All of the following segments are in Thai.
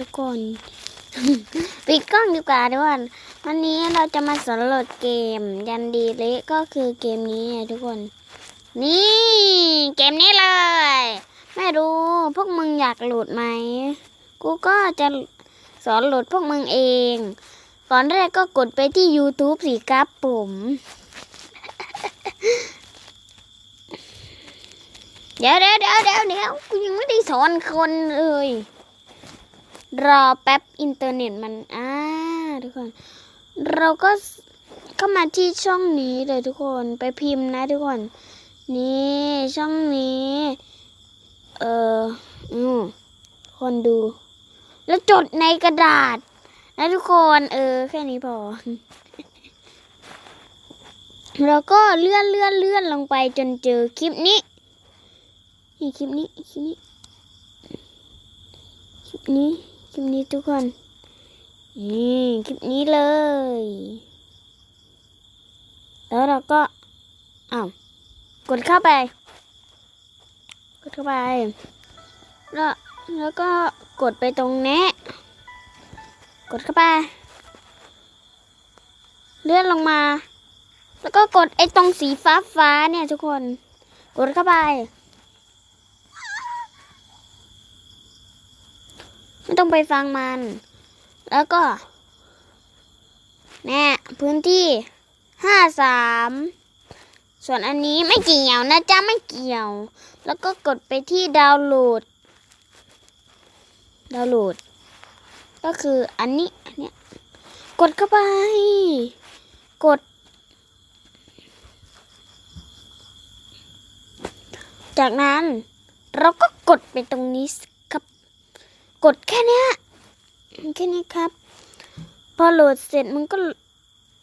ทุกคนปิดกล้องดีกว่าทุกคนวันนี้เราจะมาสำรวจเกมยันดีเละก็คือเกมนี้ทุกคน นี่เกมนี้เลย ไม่รู้พวกมึงอยากโหลดไหม กูก็จะสอนโหลดพวกมึงเอง ก่อนแรกก็กดไปที่ YouTube สิครับผมเดี๋ยวเดี๋ยวเดี๋ยวเดี๋ยวกูยังไม่ได้สอนคนเลย รอแป๊บอินเทอร์เน็ตมันอ่าทุกคน เราก็เข้ามาที่ช่องนี้เลยทุกคนไปพิมพ์นะทุกคน นี่ช่องนี้ เอออืมคนดู แล้วจดในกระดาษ นะทุกคน เออ แค่นี้พอแล้วก็เลื่อนเลื่อนเลื่อนลงไปจนเจอคลิปนี้นี่คลิปนี้คลิปนี้คลิปนี้ คลิปนี้ทุกคนนี่คลิปนี้เลย แล้วเราก็อ้าวกดเข้าไป กดเข้าไป แล้วแล้วก็กดไปตรงนี้ กดเข้าไป เลื่อนลงมา แล้วก็กดไอ้ตรงสีฟ้าฟ้าๆเนี่ยทุกคน กดเข้าไป ไม่ต้องไปฟังมัน แล้วก็แน่พื้นที่ห้าสามส่วนอันนี้ไม่เกี่ยวนะจ๊ะไม่เกี่ยว แล้วก็กดไปที่ดาวน์โหลด ดาวน์โหลด ก็คืออันนี้อันเนี้ยกดเข้าไป กด จากนั้นเราก็กดไปตรงนี้ กดแค่เนี้ยแค่นี้ครับ พอโหลดเสร็จมันก็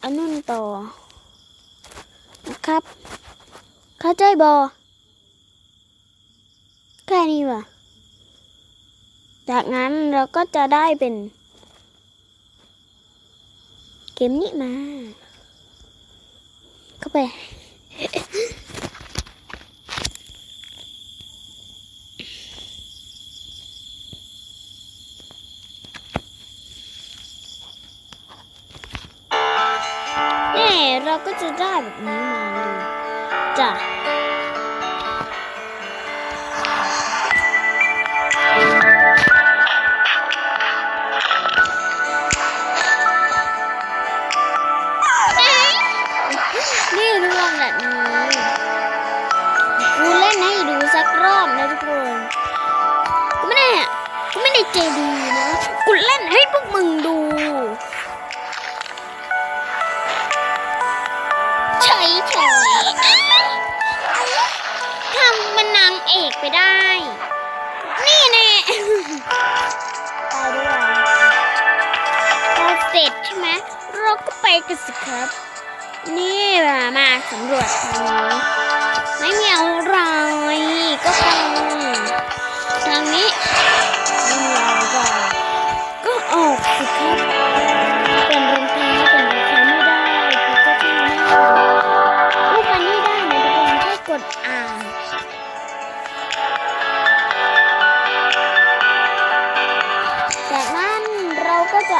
อันนู้นต่อนะครับ เข้าใจบอแค่นี้ว่ะ จากนั้นเราก็จะได้เป็น เกมนี้มา เข้าไป นี่ เราก็จะได้แบบนี้มาเลยจ้ะนี่ทุกคนแบบนี้กูเล่นให้ดูสักรอบนะทุกคนกูไม่ได้กูไม่ได้ใจดีางเอกไปได้ นี่แน่ไปด้วยพอเสร็จใช่ไหมเราก็ไปกันสิครับ นี่มามาสำรวจทางนี้ไม่มีอะไรก็ไปทางนี้ไม่มีอะไรก็ออกสิครับเป็นรองเท้าเป็นรองเท้าไม่ได้คือก็ที่ไม่ได้ลูกมันนี่ได้นะทุกคนแค่กดอ่าน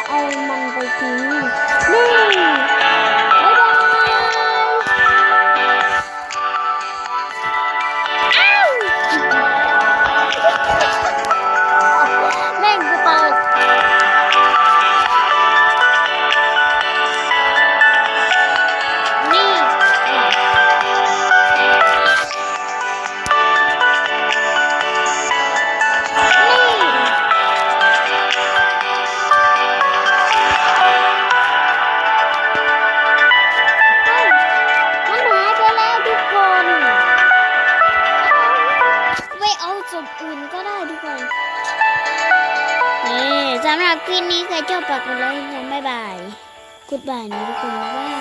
เรา สำหรับคลิปนี้ใครชอบฝากกดไลค์กันบ๊ายบายกุดบายนะทุกคนบ๊ายบาย